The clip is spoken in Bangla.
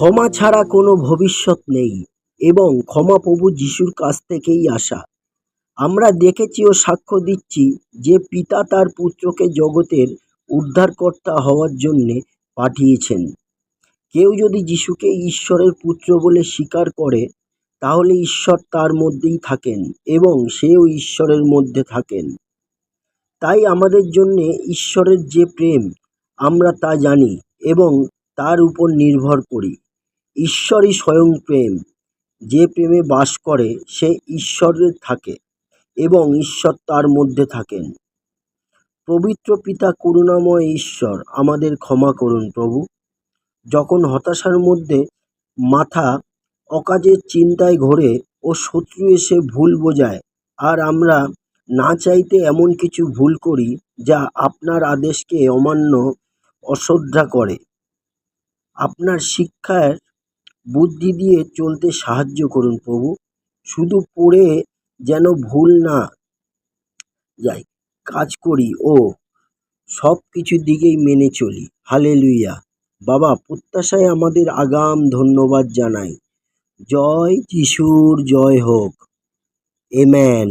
ক্ষমা ছাড়া কোনো ভবিষ্যৎ নেই এবং ক্ষমা প্রভু যিশুর কাছ থেকেই আসা। আমরা দেখেছি ও সাক্ষ্য দিচ্ছি যে পিতা তার পুত্রকে জগতের উদ্ধারকর্তা হওয়ার জন্যে পাঠিয়েছেন। কেউ যদি যিশুকে ঈশ্বরের পুত্র বলে স্বীকার করে, তাহলে ঈশ্বর তার মধ্যেই থাকেন এবং সেও ঈশ্বরের মধ্যে থাকেন। তাই আমাদের জন্যে ঈশ্বরের যে প্রেম, আমরা তা জানি এবং তার উপর নির্ভর করি। ঈশ্বরই স্বয়ং প্রেম। যে প্রেমে বাস করে, সে ঈশ্বরের থাকে এবং ঈশ্বর তার মধ্যে থাকেন। পবিত্র পিতা করুণাময় ঈশ্বর, আমাদের ক্ষমা করুন প্রভু। যখন হতাশার মধ্যে মাথা অকাজের চিন্তায় ঘোরে ও শত্রু এসে ভুল বোঝায়, আর আমরা না চাইতে এমন কিছু ভুল করি যা আপনার আদেশকে অমান্য, অশ্রদ্ধা করে। আপনার শিক্ষার বুদ্ধি দিয়ে চলতে সাহায্য করুন প্রভু। শুধু পড়ে যেন ভুল না যাই, কাজ করি ও সব কিছুর দিকেই মেনে চলি। হালে লুইয়া বাবা, প্রত্যাশায় আমাদের আগাম ধন্যবাদ জানাই। জয় যিশুর, জয় হোক। এম্যান